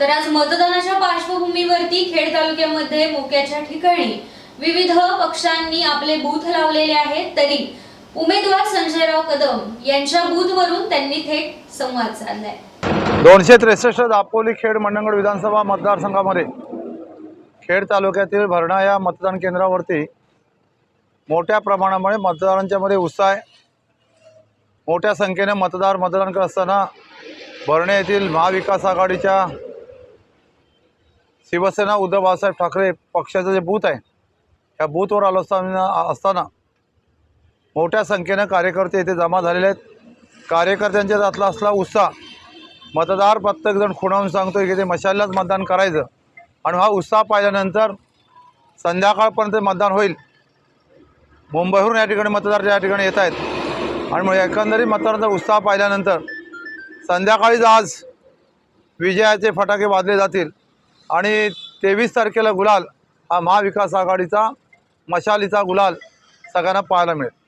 तर आज मतदानाच्या पार्श्वभूमीवरती खेड तालुक्यामध्ये मोक्याच्या ठिकाणी विविध पक्षांनी आपले बूथ लावलेले आहेत. तरी उमेदवार संजयराव कदम यांच्या बूथवरून त्यांनी थेट संवाद साधलाय. दोनशे त्रेसष्ट दापोली खेड मंडणगड विधानसभा मतदारसंघामध्ये खेड तालुक्यातील भरणा या मतदान केंद्रावरती मोठ्या प्रमाणामध्ये मतदारांच्या मध्ये उत्साह मोठ्या संख्येने मतदार मतदान करत असताना भरणे येथील महाविकास आघाडीच्या शिवसेना उद्धव बाळासाहेब ठाकरे पक्षाचं जे बूथ आहे या बूथवर आलो असताना असताना मोठ्या संख्येनं कार्यकर्ते इथे जमा झालेले आहेत. कार्यकर्त्यांच्या जातला असला उत्साह मतदार प्रत्येकजण खुणावून सांगतोय की ते मशालाच मतदान करायचं. आणि हा उत्साह पाहिल्यानंतर संध्याकाळपर्यंत मतदान होईल. मुंबईहून या ठिकाणी मतदार या ठिकाणी येत आहेत. आणि मग एकंदरीत मतदारांचा उत्साह पाहिल्यानंतर संध्याकाळीच आज विजयाचे फटाके वाजले जातील. आणि तेवीस तारखेला गुलाल हा महाविकास आघाडीचा मशालीचा गुलाल सगळ्यांना पाहायला मिळेल.